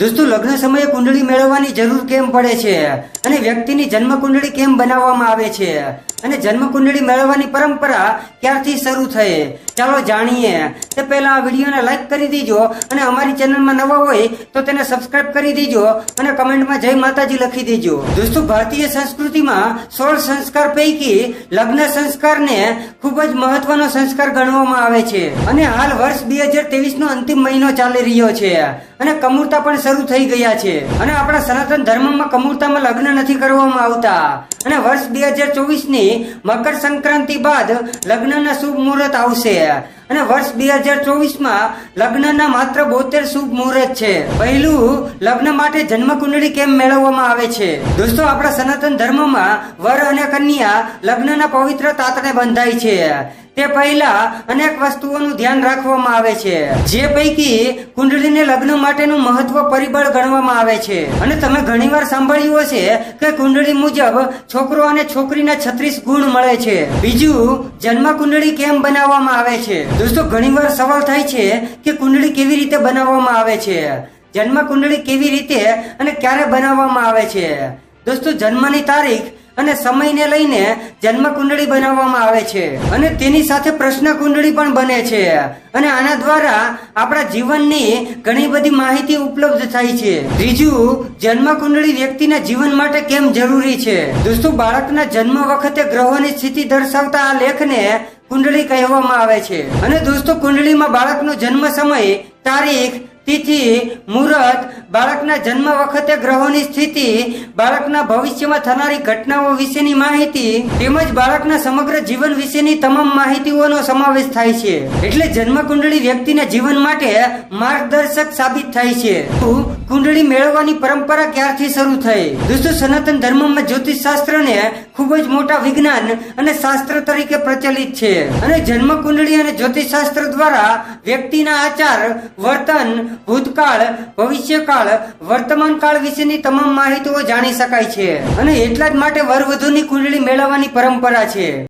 દોસ્તો, લગ્ન સમયે કુંડળી મેળવવાની જરૂર કેમ પડે છે? અને વ્યક્તિની જન્મ કુંડળી કેમ બનાવવામાં આવે છે? અને જન્મ કુંડળી મેળવવાની પરંપરા ક્યારથી શરૂ થઈ? ચાલો જાણીએ. તે પહેલા આ વિડીયોને લાઈક કરી દેજો અને અમારી ચેનલમાં નવા હોય તો તેને સબસ્ક્રાઇબ કરી દેજો અને કમેન્ટમાં જય માતાજી લખી દેજો. દોસ્તો, ભારતીય સંસ્કૃતિમાં સોળ સંસ્કાર પૈકી લગ્ન સંસ્કારને ખૂબ જ મહત્વનો સંસ્કાર ગણવામાં આવે છે. અને હાલ વર્ષ બે હજાર ત્રેવીસ નો અંતિમ મહિનો ચાલી રહ્યો છે અને કમૂરતા પણ શરૂ થઈ ગયા છે. અને આપણા સનાતન ધર્મમાં કમૂરતામાં લગ્ન નથી કરવામાં આવતા. અને વર્ષ બે હજાર ચોવીસની મકર સંક્રાંતિ બાદ લગ્નના શુભ મુહૂર્ત આવશે. અને વર્ષ બે હજાર ચોવીસમાં લગ્નના માત્ર બોતેર શુભ મુહૂર્ત છે. પહેલું, લગ્ન માટે જન્મ કુંડળી કેમ મેળવવામાં આવે છે? દોસ્તો, આપણા સનાતન ધર્મમાં વર અને કન્યા લગ્નના પવિત્ર તાતને બંધાય છે. તે પહેલા અનેક વસ્તુઓનું ધ્યાન રાખવામાં આવે છે. જે પૈકી કુંડળીને લગ્ન માટેનું મહત્વ પરિબળ ગણવામાં આવે છે. અને તમે ઘણીવાર સાંભળ્યું હશે કે કુંડળી મુજબ છોકરો અને છોકરીના છત્રીસ ગુણ મળે છે. બીજું જન્મ કુંડળી કેમ બનાવવામાં આવે છે? દોસ્તો, ઘણીવાર સવાલ થાય છે કે કુંડળી કેવી રીતે બનાવવામાં આવે છે? જન્મ કુંડળી કેવી રીતે અને ક્યારે બનાવવામાં આવે છે? દોસ્તો, જન્મની તારીખ અને સમયને લઈને જન્મ કુંડળી બનાવવામાં આવે છે. અને તેની સાથે પ્રશ્ન કુંડળી પણ બને છે. અને આના દ્વારા આપણા જીવનની ઘણી બધી માહિતી ઉપલબ્ધ થાય છે. ત્રીજું, જન્મ કુંડળી વ્યક્તિના જીવન માટે કેમ જરૂરી છે? દોસ્તો, બાળકના જન્મ વખતે ગ્રહોની સ્થિતિ દર્શાવતા આ લેખને કુંડળી કહેવામાં આવે છે. અને દોસ્તો, કુંડળીમાં બાળકનો જન્મ સમય તારીખ, તિથિ, મુહૂર્ત, બાળકના જન્મ વખતે ગ્રહોની સ્થિતિ, બાળકના ભવિષ્યમાં થનારી ઘટનાઓ વિશેની માહિતી, તેમજ બાળકના સમગ્ર જીવન વિશેની તમામ માહિતીઓનો સમાવેશ થાય છે. એટલે જન્મ કુંડળી વ્યક્તિના જીવન માટે માર્ગદર્શક સાબિત થાય છે. કુંડળી મેળવવાની પરંપરા ક્યારથી શરૂ થઈ? દોસ્તો સનાતન ધર્મમાં જ્યોતિષ શાસ્ત્રને ખૂબ જ મોટા વિજ્ઞાન અને શાસ્ત્ર તરીકે પ્રચલિત છે. અને જન્મ કુંડળી અને જ્યોતિષ શાસ્ત્ર દ્વારા વ્યક્તિના આચાર, વર્તન, ભૂતકાળ, ભવિષ્યકાળ વર્તમાન કાળ વિશેની તમામ માહિતીઓ જાણી શકાય છે. અને એટલા જ માટે વરવધુની કુંડળી મેળવવાની પરંપરા છે.